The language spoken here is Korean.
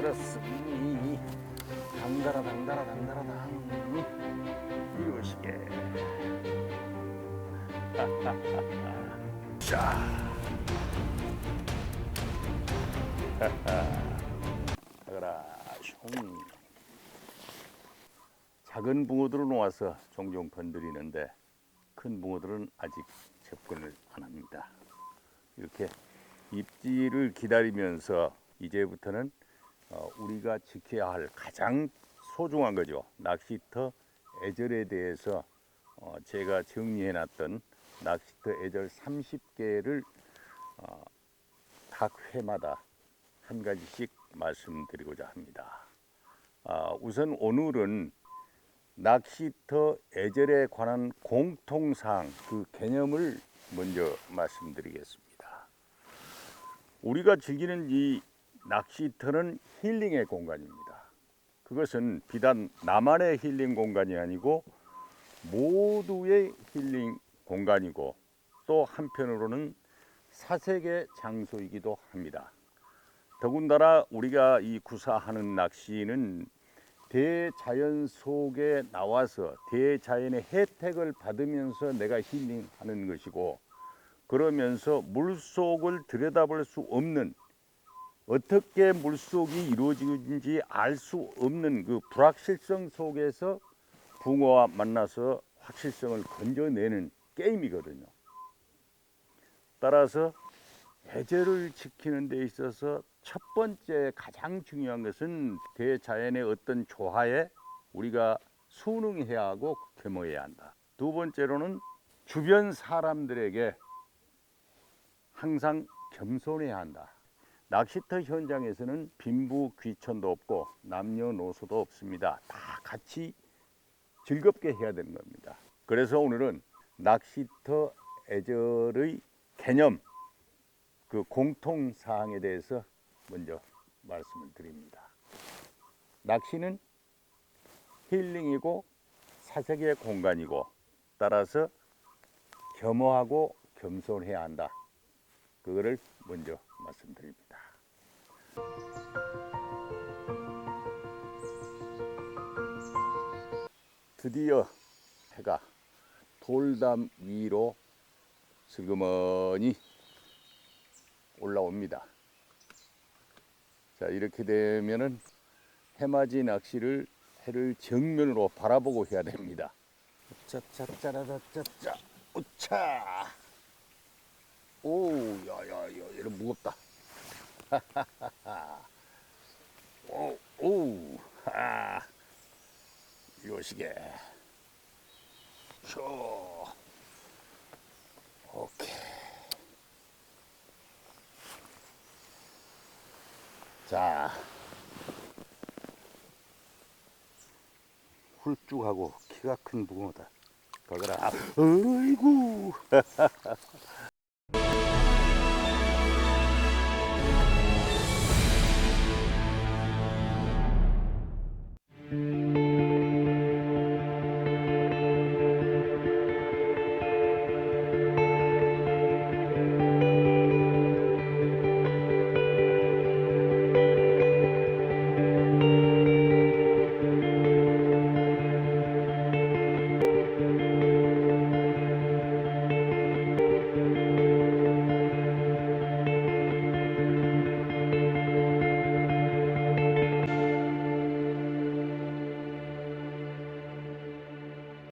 그렇스 이, 이. 당달아 당달아 당달아 당 이러시게. 자. 하거라 숑 작은 붕어들을 놓아서 종종 건드리는데 큰 붕어들은 아직 접근을 안 합니다. 이렇게 입질을 기다리면서 이제부터는 우리가 지켜야 할 가장 소중한 거죠. 낚시터 애절에 대해서 어, 제가 정리해 놨던 낚시터 애절 30개를 어, 각 회마다 한 가지씩 말씀드리고자 합니다. 아, 우선 오늘은 낚시터 애절에 관한 공통사항 그 개념을 먼저 말씀드리겠습니다. 우리가 즐기는 이 낚시터는 힐링의 공간입니다. 그것은 비단 나만의 힐링 공간이 아니고 모두의 힐링 공간이고 또 한편으로는 사색의 장소이기도 합니다. 더군다나 우리가 이 구사하는 낚시는 대자연 속에 나와서 대자연의 혜택을 받으면서 내가 힐링하는 것이고 그러면서 물속을 들여다볼 수 없는 어떻게 물속이 이루어지는지 알 수 없는 그 불확실성 속에서 붕어와 만나서 확실성을 건져내는 게임이거든요. 따라서 해저를 지키는 데 있어서 첫 번째 가장 중요한 것은 대자연의 어떤 조화에 우리가 순응해야 하고 겸허해야 한다. 두 번째로는 주변 사람들에게 항상 겸손해야 한다. 낚시터 현장에서는 빈부 귀천도 없고 남녀노소도 없습니다. 다 같이 즐겁게 해야 되는 겁니다. 그래서 오늘은 낚시터 애절의 개념, 그 공통 사항에 대해서 먼저 말씀을 드립니다. 낚시는 힐링이고 사색의 공간이고 따라서 겸허하고 겸손해야 한다. 그거를 먼저 말씀드립니다. 드디어 해가 돌담 위로 슬그머니 올라옵니다. 자, 이렇게 되면은 해맞이 낚시를 해를 정면으로 바라보고 해야 됩니다. 짜짜짜라짜짜 우차 오, 야 야야, 이런 무겁다. 오, 오, 하, 요시게. 쇼. 오케이. 자, 훌쭉하고 키가 큰 붕어다. 가거라. 어이구.